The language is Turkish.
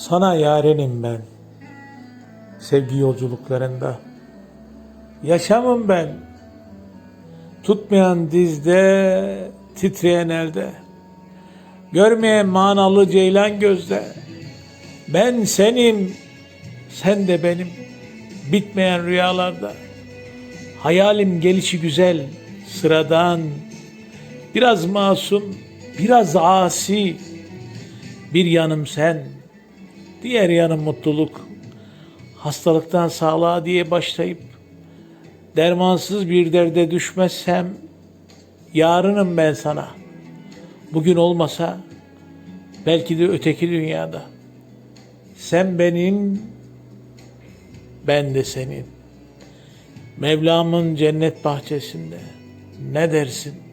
Sana yarenim ben. Sevgi yolculuklarında. Yaşamım ben. Tutmayan dizde, titreyen elde. Görmeyen manalı ceylan gözde. Ben senin, sen de benim. Bitmeyen rüyalarda. Hayalim gelişi güzel, sıradan. Biraz masum, biraz asi. Bir yanım sen, diğer yanım mutluluk. Hastalıktan sağlığa diye başlayıp dermansız bir derde düşmezsem yarınım ben sana. Bugün olmasa belki de öteki dünyada. Sen benim, ben de senin. Mevlam'ın cennet bahçesinde. Ne dersin?